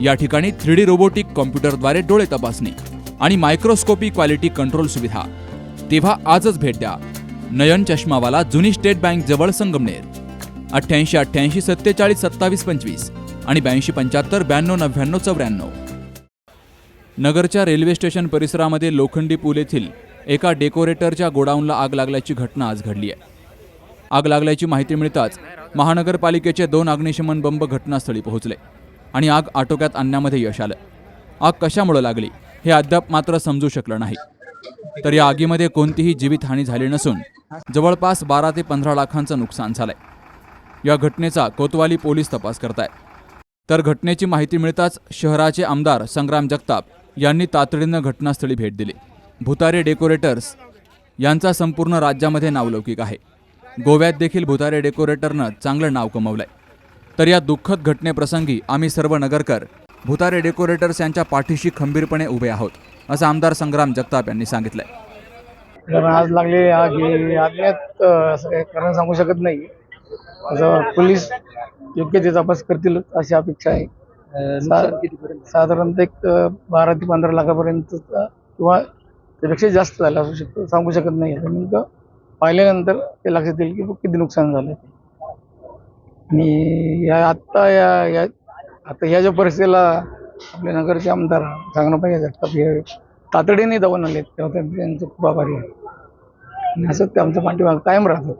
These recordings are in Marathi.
या ठिकाणी थ्री डी रोबोटिक कॉम्प्युटरद्वारे डोळे तपासणी आणि मायक्रोस्कोपी क्वालिटी कंट्रोल सुविधा. तेव्हा आजच भेट द्या. नयन चष्मावाला जुनी स्टेट बँक जवळ संगमनेर. अठ्ठ्याऐंशी अठ्ठ्याऐंशी सत्तेचाळीस सत्तावीस पंचवीस आणि ब्याऐंशी पंच्याहत्तर ब्याण्णव नव्याण्णव चौऱ्याण्णव. नगरच्या रेल्वे स्टेशन परिसरामध्ये लोखंडी पूल येथील एका डेकोरेटरच्या गोडाऊनला आग लागल्याची घटना आज घडली आहे. आग लागल्याची माहिती मिळताच महानगरपालिकेचे दोन अग्निशमन बंब घटनास्थळी पोहोचले. आणि आग आटोक्यात आणण्यामध्ये यश आलं. आग कशामुळे लागली हे अद्याप मात्र समजू शकलं नाही. तर या आगीमध्ये कोणतीही जीवितहानी झाली नसून जवळपास बारा ते पंधरा लाखांचं नुकसान झालंय. या घटनेचा कोतवाली पोलीस तपास करतायत. तर घटनेची माहिती मिळताच शहराचे आमदार संग्राम जगताप यांनी तातडीनं घटनास्थळी भेट दिली. भुतारे डेकोरेटर्स यांचा संपूर्ण राज्यामध्ये नावलौकिक आहे. गोव्यात देखील भुतारे डेकोरेटरनं चांगलं नाव कमवलंय. तर या दुःखद घटनेप्रसंगी आम्ही सर्व नगरकर भुतारे डेकोरेटर्स यांच्या पाठीशी खंबीरपणे उभे आहोत असं आमदार संग्राम जगताप यांनी सांगितलंय. कारण आज लागले ही अज्ञात असं काही कारण सांगू शकत नाही. असं पोलीस योग्य ते तपास करतील अशी अपेक्षा आहे. साधारणतः एक बारा ते पंधरा लाखापर्यंत किंवा त्यापेक्षा जास्त झालं असू शकतं सांगू शकत नाही. नेमकं पाहिल्यानंतर ते लक्षात येईल की किती नुकसान झालं आणि या आत्ता या या आता ह्या ज्या परिस्थितीला आपले नगरचे आमदार सांगणं पाहिजे जगताप हे तातडीने धावून आले तेव्हा त्यांचे त्यांचं खूप आभारी आहे आणि असंच ते आमच्या पाठीमाग कायम राहतो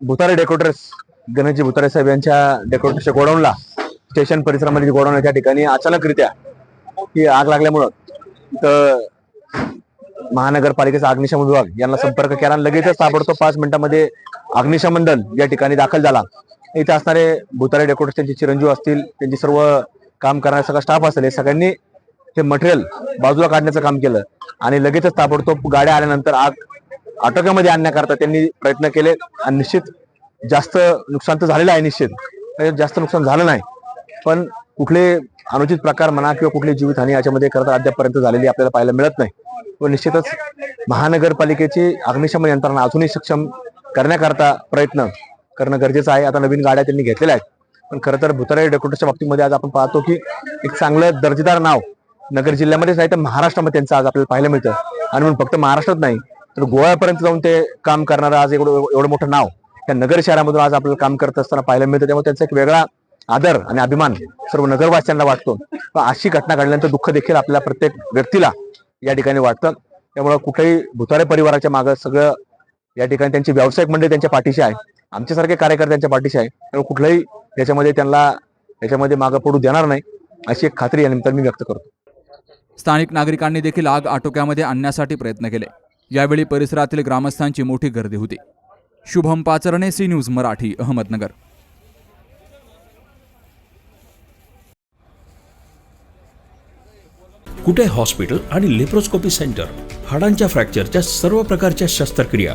भुतारे डेकोरेटर्स गणेशजी भुतारे साहेब यांच्या डेकोरेटरच्या गोडाऊनला स्टेशन परिसरामध्ये जी गोडाऊन आहे त्या ठिकाणी अचानकरित्या ही आग लागल्यामुळं तर महानगरपालिकेचा अग्निशमन विभाग यांना संपर्क केला आणि लगेचच ताबडतोब पाच मिनिटांमध्ये अग्निशमन दल या ठिकाणी दाखल झाला. इथे असणारे भुतारे डेकोरेटर्स त्यांचे चिरंजीव असतील त्यांची सर्व काम करणारा सगळा स्टाफ असेल हे सगळ्यांनी हे मटेरियल बाजूला काढण्याचं काम केलं. आणि लगेचच ताबडतोब गाड्या आल्यानंतर आग आटोक्यामध्ये आणण्याकरता त्यांनी प्रयत्न केले. आणि निश्चित जास्त नुकसान तर झालेलं आहे निश्चित. जास्त नुकसान झालं नाही. पण कुठले अनुचित प्रकार म्हणा किंवा कुठली जीवितहानी याच्यामध्ये करता अद्यापपर्यंत झालेली आपल्याला पाहायला मिळत नाही. व निश्चितच महानगरपालिकेची अग्निशमन यंत्रणा अजूनही सक्षम करण्याकरता प्रयत्न करणं गरजेचं आहे. आता नवीन गाड्या त्यांनी घेतलेल्या आहेत. पण खरं तर भुतारे डेकोरेटरच्या बाबतीमध्ये आज आपण पाहतो की एक चांगलं दर्जेदार नाव नगर जिल्ह्यामध्येच नाही तर महाराष्ट्रामध्ये त्यांचं आज आपल्याला पाहायला मिळतं. आणि म्हणून फक्त महाराष्ट्रात नाही तर गोव्यापर्यंत जाऊन ते काम करणारं आज एवढं एवढं मोठं नाव त्या नगर शहरामधून आज आपल्याला काम करत असताना पाहायला मिळतं. त्यामुळे त्यांचा एक वेगळा आदर आणि अभिमान सर्व नगरवासियांना वाटतो. पण अशी घटना घडल्यानंतर दुःख देखील आपल्या प्रत्येक व्यक्तीला या ठिकाणी वाटतं. त्यामुळं कुठेही भुतारे परिवाराच्या मागं सगळं या ठिकाणी त्यांची व्यावसायिक मंडळी त्यांच्या पाठीशी आहे. आमच्यासारखे कार्यकर्ते त्यांच्या पाठीशी आहे. त्यामुळे कुठल्याही याच्यामध्ये त्यांना याच्यामध्ये मागं पडू देणार नाही अशी एक खात्री या निमित्तानं मी व्यक्त करतो. स्थानिक नागरिकांनी देखील आग आटोक्यामध्ये आणण्यासाठी प्रयत्न केले. यावेळी परिसरातील ग्रामस्थांची मोठी गर्दी होती. Shubham Pacharne C news Marathi Ahmednagar. Kute hospital आणि लेप्रोस्कोपी सेंटर? हाडांच्या फ्रॅक्चरच्या सर्व प्रकारच्या शस्त्रक्रिया.